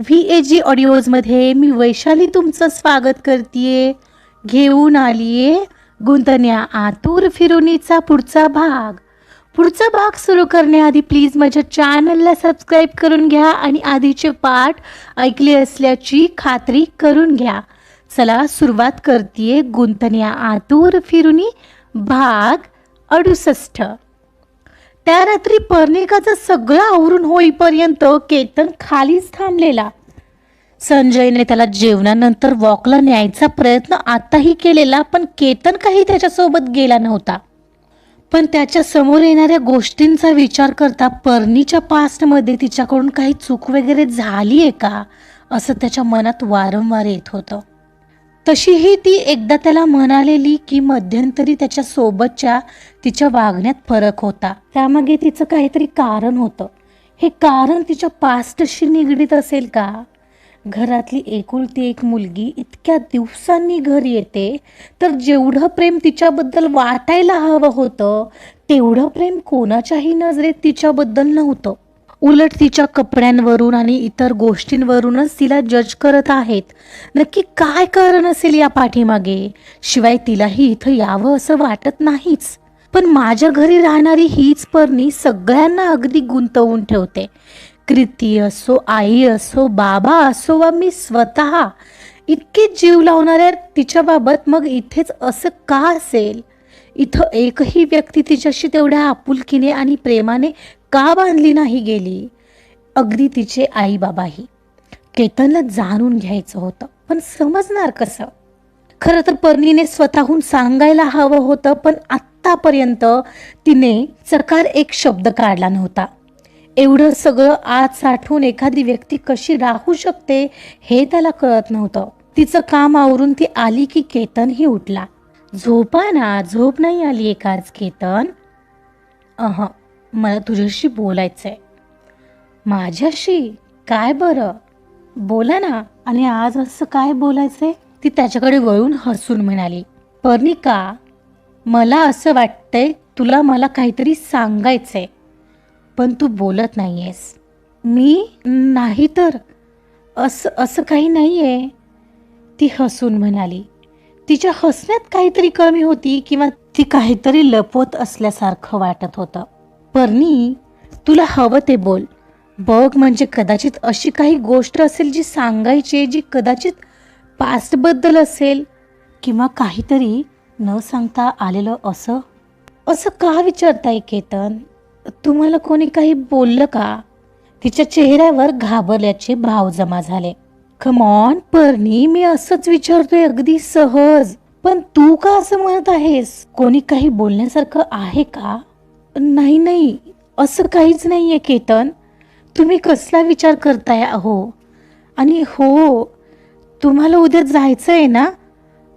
V A जी ऑडिओजमध्ये मी वैशाली तुमचं स्वागत करते घेऊन आलीये गुंतण्या आतूर फिरुनीचा पुढचा भाग. पुढचा भाग सुरू करण्याआधी प्लीज माझ्या चॅनलला सबस्क्राईब करून घ्या आणि आधीचे पाठ ऐकले असल्याची खात्री करून घ्या. चला सुरुवात करते गुंतण्या आतूर फिरुनी भाग अडुसष्ट. त्या रात्री पर्णिकाचं सगळं आवरून होईपर्यंत केतन खालीच थांबलेला. संजयने त्याला जेवणानंतर वॉकला न्यायचा प्रयत्न आताही केलेला पण केतन काही त्याच्यासोबत गेला नव्हता. पण त्याच्यासमोर येणाऱ्या गोष्टींचा विचार करता पर्णीच्या पास्टमध्ये तिच्याकडून काही चूक वगैरे झाली आहे का असं त्याच्या मनात वारंवार येत होतं. तशीही ती एकदा त्याला म्हणालेली की मध्यंतरी त्याच्या सोबतच्या तिच्या वागण्यात फरक होता. त्यामागे तिचं काहीतरी कारण होतं. हे कारण तिच्या पास्टशी निगडीत असेल का? घरातली एकुलती एक मुलगी इतक्या दिवसांनी घर येते तर जेवढं प्रेम तिच्याबद्दल वाटायला हवं होतं तेवढं प्रेम कोणाच्याही नजरेत तिच्याबद्दल नव्हतं. उलट तिच्या कपड्यांवरून आणि इतर गोष्टींवरूनच तिला जज करत आहेत. नक्की काय कारण असेल या पाठीमागे? शिवाय तिलाही इथं यावं असं वाटत नाहीच. पण माझ्या घरी राहणारी हीच पर्णी सगळ्यांना अगदी गुंतवून ठेवते. कृती असो आई असो बाबा असो वा मी स्वतः. इतके जीव लावणाऱ्या तिच्याबाबत मग इथेच असं का असेल? इथं एकही व्यक्ती तिच्याशी तेवढ्या आपुलकीने आणि प्रेमाने का बांधली नाही गेली? अगदी तिचे आई बाबाही केतनला जाणून घ्यायचं होतं पण समजणार कसं? खरं तर पर्णीने स्वतःहून सांगायला हवं होतं पण आत्तापर्यंत तिने चकार एक शब्द काढला नव्हता. एवढं सगळं आत साठवून एखादी व्यक्ती कशी राहू शकते हे त्याला कळत नव्हतं. तिचं काम आवरून ती आली की केतनही उठला. झोपा ना झोप नाही आली एकाच केतन. अह. मला तुझ्याशी बोलायचंय. माझ्याशी? काय बरं? बोला ना. आणि आज असं काय बोलायचंय? ती त्याच्याकडे वळून हसून म्हणाली पर्णिका मला असं वाटतंय तुला मला काहीतरी सांगायचंय पण तू बोलत नाहीयेस. मी? नाही तर? असं असं काही नाही आहे ती हसून म्हणाली तिच्या हसण्यात काहीतरी कमी होती किंवा ती काहीतरी लपवत असल्यासारखं वाटत होतं. परनी तुला हवं ते बोल. बघ म्हणजे कदाचित अशी काही गोष्ट असेल जी सांगायची आहे, जी कदाचित पास्टबद्दल असेल किंवा काहीतरी न सांगता आलेलं असं? असं का विचारताय केतन? तुम्हाला कोणी काही बोललं का? तिच्या चेहऱ्यावर घाबरल्याचे भाव जमा झाले. कमॉन परनी मी असंच विचारतोय अगदी सहज. पण तू का असं म्हणत आहेस? कोणी काही बोलण्यासारखं आहे का? नाही नाही. असं काहीच नाही आहे केतन. तुम्ही कसला विचार करताय अहो? आणि हो तुम्हाला उद्या जायचं आहे ना?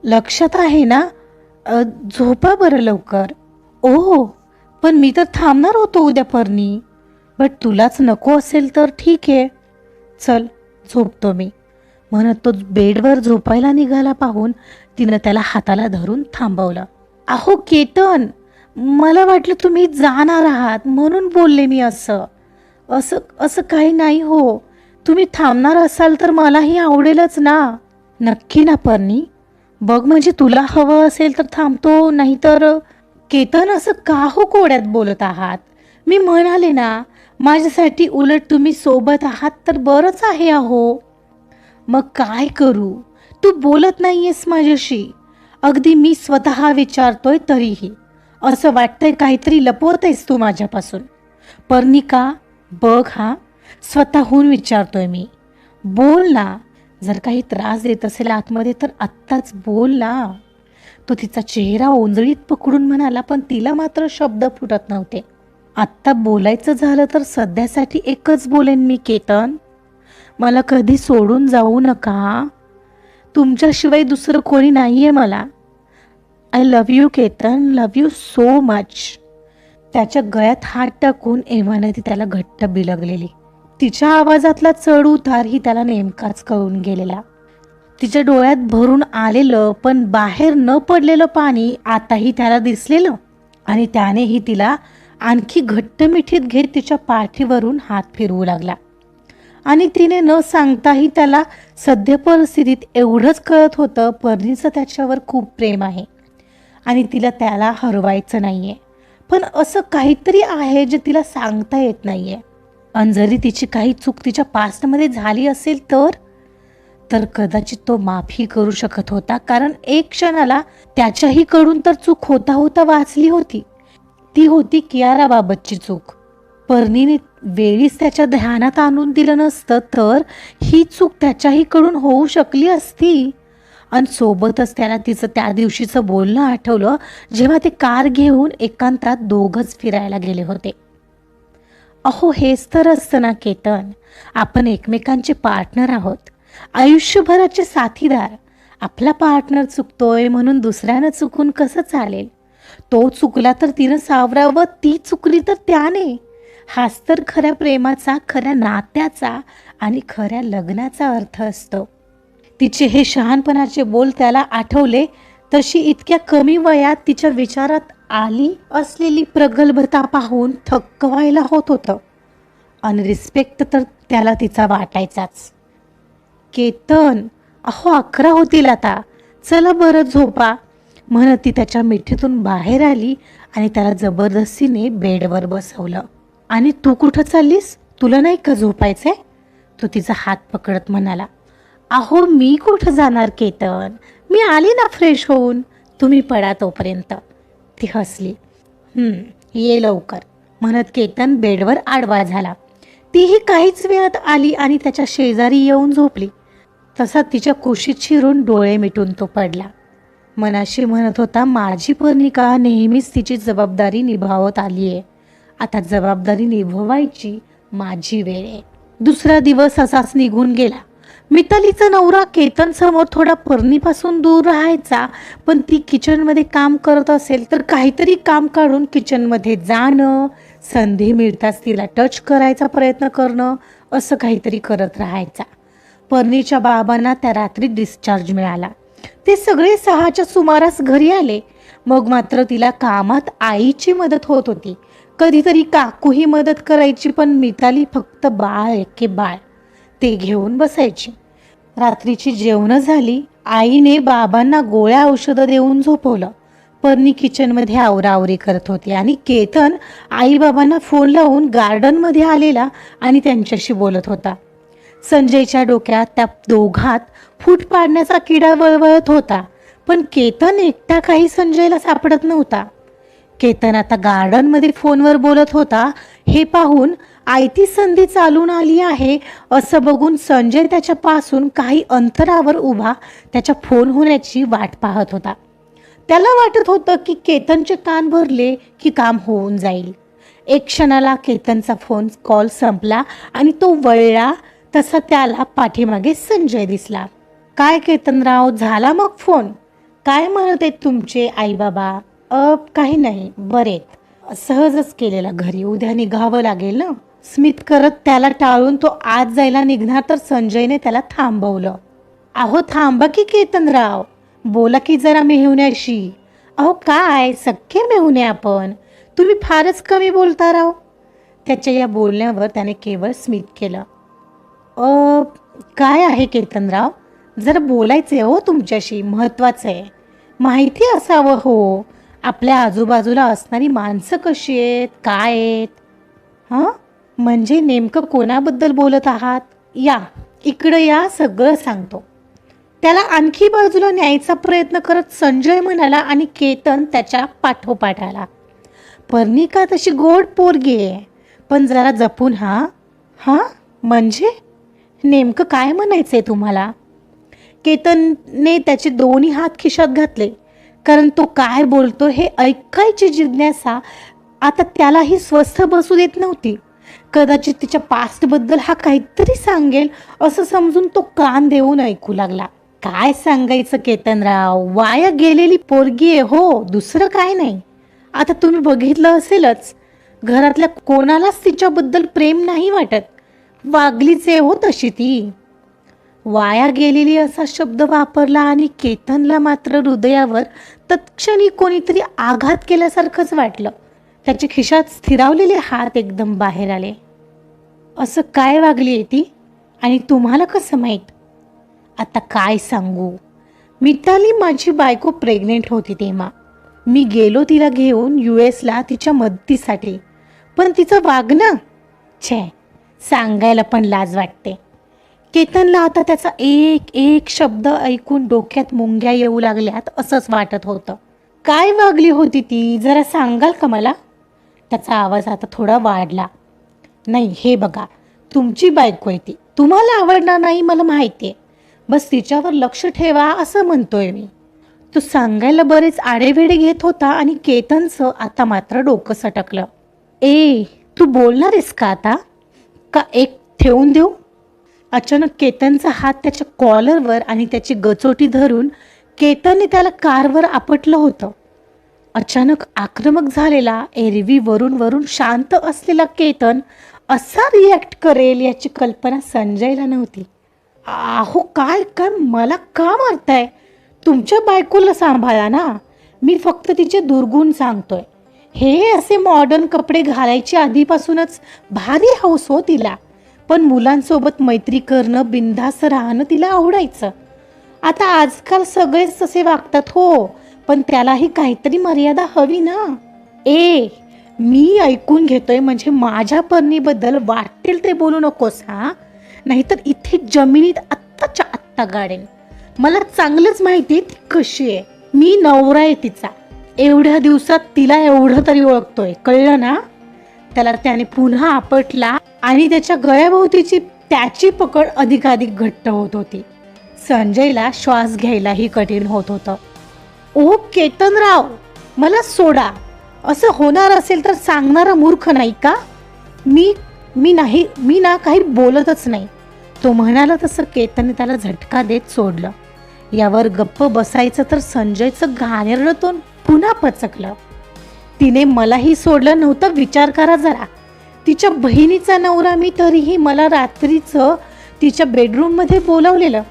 लक्षात आहे ना? झोपा बरं लवकर. ओ पण मी तर थांबणार होतो उद्या परनी. बट तुलाच नको असेल तर ठीक. आहे चल झोपतो मी. म्हणत तो बेडवर झोपायला निघाला पाहून तिनं त्याला हाताला धरून थांबवलं. अहो केतन! मला वाटलं तुम्ही जाणार आहात म्हणून बोलले मी असं. असं असं काही नाही हो. तुम्ही थांबणार असाल तर मलाही आवडेलच ना. नक्की ना पर्णी बघ म्हणजे तुला हवं असेल तर थांबतो नाहीतर केतन असं का हो कोड्यात बोलत आहात? मी म्हणाले ना माझ्यासाठी उलट तुम्ही सोबत आहात तर बरंच आहे अहो. मग काय करू? तू बोलत नाहीयेस माझ्याशी. अगदी मी स्वतः विचारतोय तरीही. असं वाटतंय काहीतरी लपवतेस तू माझ्यापासून. पर्णिका बघ हा स्वतःहून विचारतोय मी. बोल ना. जर काही त्रास देत असेल आतमध्ये तर आत्ताच बोल ना. तो तिचा चेहरा ओंजळीत पकडून म्हणाला पण तिला मात्र शब्द फुटत नव्हते. आत्ता बोलायचं झालं तर सध्यासाठी एकच बोलेन मी केतन. मला कधी सोडून जाऊ नका. तुमच्याशिवाय दुसरं कोणी नाही आहे मला. I love you Ketan. Love you so much त्याच्या गळ्यात हात टाकून एव्हाने ती त्याला घट्ट बिलगलेली. तिच्या आवाजातला चढ उतार ही त्याला नेमकाच कळून गेलेला. तिच्या डोळ्यात भरून आलेलं पण बाहेर न पडलेलं पाणी आताही त्याला दिसलेलं. आणि त्यानेही तिला आणखी घट्ट मिठीत घेत तिच्या पाठीवरून हात फिरवू लागला. आणि तिने न सांगताही त्याला सध्या परिस्थितीत एवढंच कळत होतं पर्णीचं त्याच्यावर खूप प्रेम आहे. आणि तिला त्याला हरवायचं नाही आहे पण असं काहीतरी आहे जे तिला सांगता येत नाही आहे आणि जरी तिची काही चूक तिच्या पास्टमध्ये झाली असेल तर? तर कदाचित तो माफी करू शकत होता कारण एक क्षणाला त्याच्याही कडून तर चूक होता होता वाचली होती. ती होती कियाराबाबतची चूक. पर्णीने वेळीच त्याच्या ध्यानात आणून दिलं नसतं तर ही चूक त्याच्याही कडून होऊ शकली असती? आणि सोबतच त्याला तिचं त्या दिवशीचं बोलणं आठवलं जेव्हा ते कार घेऊन एकांतात दोघंच फिरायला गेले होते. अहो हेच तर असतं ना केतन. आपण एकमेकांचे पार्टनर आहोत. आयुष्यभराचे साथीदार. आपला पार्टनर चुकतोय म्हणून दुसऱ्यानं चुकून कसं चालेल? तो चुकला तर तिनं सावरावं ती चुकली तर त्याने. हाच तर खऱ्या प्रेमाचा खऱ्या नात्याचा आणि खऱ्या लग्नाचा अर्थ असतो. तिचे हे शहाणपणाचे बोल त्याला आठवले तशी इतक्या कमी वयात तिच्या विचारात आली असलेली प्रगल्भता पाहून थक्क व्हायला होत होतं. आणि रिस्पेक्ट तर त्याला तिचा वाटायचाच. केतन अहो अकरा होतील आता. चला बरं झोपा. म्हणत ती त्याच्या मिठीतून बाहेर आली आणि त्याला जबरदस्तीने बेडवर बसवलं. आणि तू कुठं चाललीस? तुला नाही का झोपायचंय? तो तिचा हात पकडत म्हणाला. अहो मी कुठं जाणार केतन? मी आली ना फ्रेश होऊन. तुम्ही पडा तोपर्यंत. ती हसली. ये लवकर म्हणत केतन बेडवर आडवा झाला. तीही काहीच वेळात आली आणि त्याच्या शेजारी येऊन झोपली. तसा तिच्या कुशीत शिरून डोळे मिटून तो पडला. मनाशी म्हणत होता माझी पर्णिका नेहमीच तिची जबाबदारी निभावत आली आहे आता जबाबदारी निभवायची माझी वेळ आहे. दुसरा दिवस असाच निघून गेला. मितालीचा नवरा केतन समोर थोडा पर्णीपासून दूर राहायचा पण ती किचनमध्ये काम करत असेल तर काहीतरी काम काढून किचनमध्ये जाणं संधी मिळताच तिला टच करायचा प्रयत्न करणं असं काहीतरी करत राहायचा. पर्णीच्या बाबांना त्या रात्री डिस्चार्ज मिळाला. ते सगळे सहाच्या सुमारास घरी आले. मग मात्र तिला कामात आईची मदत होत होती. कधीतरी काकूही मदत करायची पण मिताली फक्त बाळ एके बाळ. ते घेऊन बसायची. रात्रीची जेवणं झाली आईने बाबांना गोळ्या औषधं देऊन झोपवलं. पर्णी किचनमध्ये आवरावरी करत होती आणि केतन आईबाबांना फोन लावून गार्डनमध्ये आलेला आणि त्यांच्याशी बोलत होता. संजयच्या डोक्यात त्या दोघात फूट पाडण्याचा किडा वळवळत होता पण केतन एकटा काही संजयला सापडत नव्हता. केतन आता गार्डनमध्ये फोनवर बोलत होता हे पाहून आयती संधी चालून आली आहे. असं बघून संजय त्याच्यापासून काही अंतरावर उभा त्याच्या फोन होण्याची वाट पाहत होता. त्याला वाटत होतं की केतनचे कान भरले की काम होऊन जाईल. एक क्षणाला केतनचा फोन कॉल संपला आणि तो वळला तसा त्याला पाठीमागे संजय दिसला. काय केतनराव झाला मग फोन काय म्हणत आहेत तुमचे आईबाबा? अ काही नाही बरेत सहजच केलेला घरी. उद्या निघावं लागेल ना? स्मित करत त्याला टाळून तो आत जायला निघणार तर संजयने त्याला थांबवलं. अहो थांबा की केतनराव. बोला की जरा मेहुण्याशी. अहो काय सख्खे मेहुणे आपण. तुम्ही फारच कमी बोलता राव. त्याच्या या बोलण्यावर त्याने केवळ स्मित केलं. अ काय आहे केतनराव? जरा बोलायचं आहे हो तुमच्याशी. महत्त्वाचं आहे. माहिती असावं हो. आपल्या आजूबाजूला असणारी माणसं कशी आहेत? काय आहेत? हां? म्हणजे नेमकं कोणाबद्दल बोलत आहात? या. इकडं या सगळं सांगतो. त्याला आणखी बाजूला न्यायचा प्रयत्न करत संजय म्हणाला आणि केतन त्याच्या पाठोपाठ आला पर्णिका तशी गोड पोरगी आहे. पण जरा जपून हा. हां? म्हणजे? नेमकं काय म्हणायचं आहे तुम्हाला? केतनने त्याचे दोन्ही हात खिशात घातले. कारण तो काय बोलतो हे ऐकायची जिज्ञासा आता त्यालाही स्वस्थ बसू देत नव्हती. कदाचित तिच्या पास्टबद्दल हा काहीतरी सांगेल असं समजून तो कान देऊन ऐकू लागला. काय सांगायचं केतनराव? वाया गेलेली पोरगी आहे हो दुसरं काय नाही. आता तुम्ही बघितलं असेलच घरातल्या कोणालाच तिच्याबद्दल प्रेम नाही वाटत. वागलीच आहे हो तशी ती. वाया गेलेली असा शब्द वापरला आणि केतनला मात्र हृदयावर तत्क्षणी कोणीतरी आघात केल्यासारखंच वाटलं. त्याच्या खिशात स्थिरावलेले हात एकदम बाहेर आले. असं काय वागली आहे ती? आणि तुम्हाला कसं माहीत? आता काय सांगू? मिताली माझी बायको प्रेग्नेंट होती तेव्हा. मी गेलो तिला घेऊन यू एसला तिच्या मदतीसाठी. पण तिचं वागणं? छे सांगायला पण लाज वाटते. केतनला आता त्याचा एक एक शब्द ऐकून डोक्यात मुंग्या येऊ लागल्यात असंच वाटत होतं. काय वागली होती ती? जरा सांगाल का मला? त्याचा आवाज आता थोडा वाढला. नाही हे बघा तुमची बायको आहे ती. तुम्हाला आवडणार नाही मला माहिती आहे. बस तिच्यावर लक्ष ठेवा असं म्हणतोय मी. तो सांगायला बरेच आडेवेडे घेत होता आणि केतनचं आता मात्र डोकं सटकलं. ए तू बोलणार आहेस का आता? का एक ठेवून देऊ? अचानक केतनचा हात त्याच्या कॉलरवर आणि त्याची गचोटी धरून केतनने त्याला कारवर आपटलं होतं. अचानक आक्रमक झालेला एरवी वरून वरून शांत असलेला केतन असा रिॲक्ट करेल याची कल्पना संजयला नव्हती. आहो काय काय मला का मारताय? तुमच्या बायकोला सांभाळा ना. मी फक्त तिचे दुर्गुण सांगतोय. हे असे मॉडर्न कपडे घालायचे आधीपासूनच भारी हौस हो तिला. पण मुलांसोबत मैत्री करणं बिंदास राहणं तिला आवडायचं. आता आजकाल सगळेच तसे वागतात हो पण त्यालाही काहीतरी मर्यादा हवी ना. ए मी ऐकून घेतोय म्हणजे माझ्या परणीबद्दल वाटेल ते बोलू नकोस हा? नाहीतर इथे जमिनीत आत्ताच्या आत्ता गाडेल मला चांगलंच माहिती ती कशी आहे. मी नवरा आहे तिचा. एवढ्या दिवसात तिला एवढं तरी ओळखतोय. कळलं ना? त्याला त्याने पुन्हा आपटला आणि त्याच्या गळ्याभोवतीची त्याची पकड अधिकाधिक घट्ट होत होती. संजयला श्वास घ्यायलाही कठीण होत होतं. ओ केतनराव! मला सोडा. असं होणार असेल तर सांगणारा मूर्ख नाही का? मी मी नाही मी ना काही बोलतच नाही. तो म्हणाला तसं केतनने त्याला झटका देत सोडलं. यावर गप्प बसायचं तर संजयचं घाणेरडं तोंड पुन्हा पचकलं. तिने मलाही सोडलं नव्हतं विचार करा जरा. तिच्या बहिणीचा नवरा मी तरीही मला रात्रीचं तिच्या बेडरूममध्ये बोलावलेलं.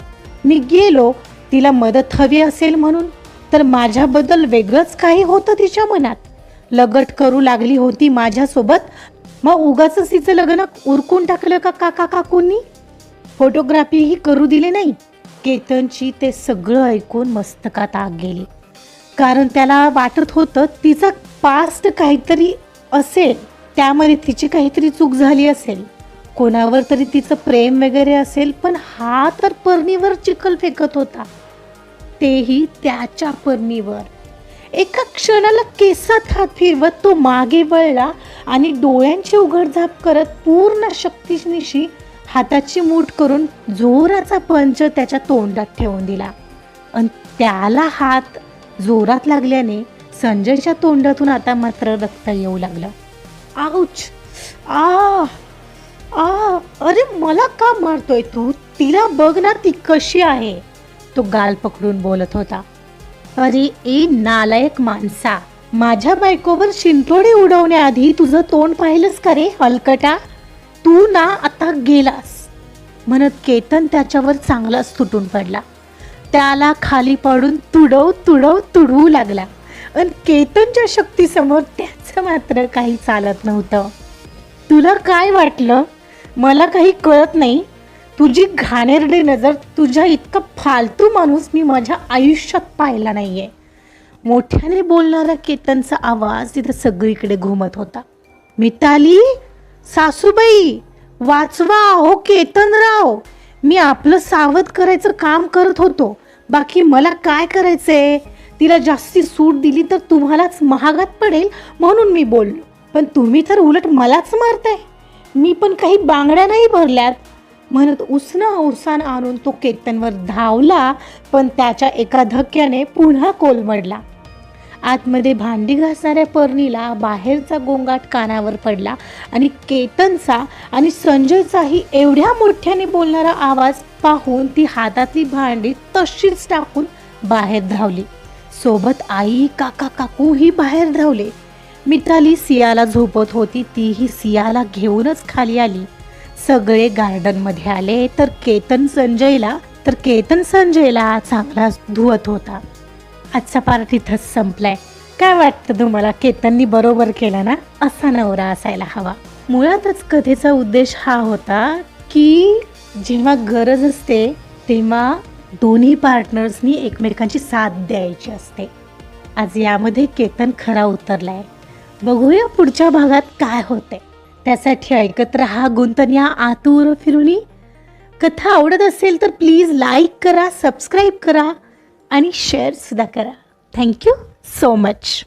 मी गेलो तिला मदत हवी असेल म्हणून. तर माझ्याबद्दल वेगळंच काही होतं तिच्या मनात. लगट करू लागली होती माझ्यासोबत. मग उगाच तिचं लग्न उरकून टाकलं का काका काकूंनी? फोटोग्राफीही करू दिली नाही. केतनची ते सगळं ऐकून मस्तकात आग गेली. कारण त्याला वाटत होतं तिचा पास्ट काहीतरी असेल त्यामध्ये तिची काहीतरी चूक झाली असेल. कोणावर तरी तिचं प्रेम वगैरे असेल पण हा तर पर्णीवर चिखल फेकत होता. तेही त्याच्या पर्णीवर. एका क्षणाला केसात हात फिरवत तो मागे वळला आणि डोळ्यांची उघडझाप करत पूर्ण शक्तीनिशी हाताची मूठ करून जोराचा पंच त्याच्या तोंडात ठेवून दिला. आणि त्याला हात जोरात लागल्याने संजयच्या तोंडातून आता मात्र रक्त येऊ लागलं. आऊच! आ! आ! अरे मला का मारतोय तू? तिला बघ ना ती कशी आहे. तो गाल पकडून बोलत होता. अरे ए नालायक माणसा माझ्या बायकोवर शिंतोडे उडवण्याआधी तुझं तोंड पाहिलंस का रे हलकटा? तू ना आता गेलास. म्हणत केतन त्याच्यावर चांगलाच तुटून पडला. त्याला खाली पडून तुडव तुडव तुडवू लागला. आणि केतनच्या शक्तीसमोर त्याचं मात्र काही चालत नव्हतं. तुला काय वाटलं? मला काही कळत नाही. तुझी घाणेरडी नजर तुझ्या इतका फालतू माणूस मी माझ्या आयुष्यात पाहिला आहे मोठ्याने बोलणारा केतनचा आवाज तिथं सगळीकडे घुमत होता. मिताली सासूबाई वाचवा हो केतनराव. मी आपलं सावध करायचं काम करत होतो. बाकी मला काय करायचंय? तिला जास्ती सूट दिली तर तुम्हालाच महागात पडेल म्हणून मी बोललो. पण तुम्ही तर उलट मलाच मारताय. मी पण काही बांगड्या नाही भरल्यात. म्हणत उसनं अवसान आणून तो केतनवर धावला पण त्याच्या एका धक्क्याने पुन्हा कोलमडला आतमध्ये भांडी घासणाऱ्या पर्णीला बाहेरचा गोंगाट कानावर पडला आणि केतनचा आणि संजयचाही एवढ्या मोठ्याने बोलणारा आवाज पाहून ती हातातली भांडी तशीच टाकून बाहेर धावली. सोबत आई काका काकूही बाहेर धावले. मिताली सियाला झोपत होती तीही सियाला घेऊनच खाली आली. सगळे गार्डनमध्ये आले तर केतन संजयला तर केतन संजयला चांगला धुवत होता. आजचा पार्ट इथंच संपलाय. काय वाटतं तुम्हाला? केतननी बरोबर केलं ना? असा नवरा असायला हवा. मुळातच कथेचा उद्देश हा होता की जेव्हा गरज असते तेव्हा दोन्ही पार्टनर्सनी एकमेकांची साथ द्यायची असते. आज यामध्ये केतन खरा उतरलाय. बघूया पुढच्या भागात काय होते त्यासाठी ऐकत रहा गुंतन्या आतूर आतुर फिरुनी. कथा आवडत असेल तर प्लीज लाईक करा सबस्क्राईब करा आणि शेअरसुद्धा करा. Thank you so much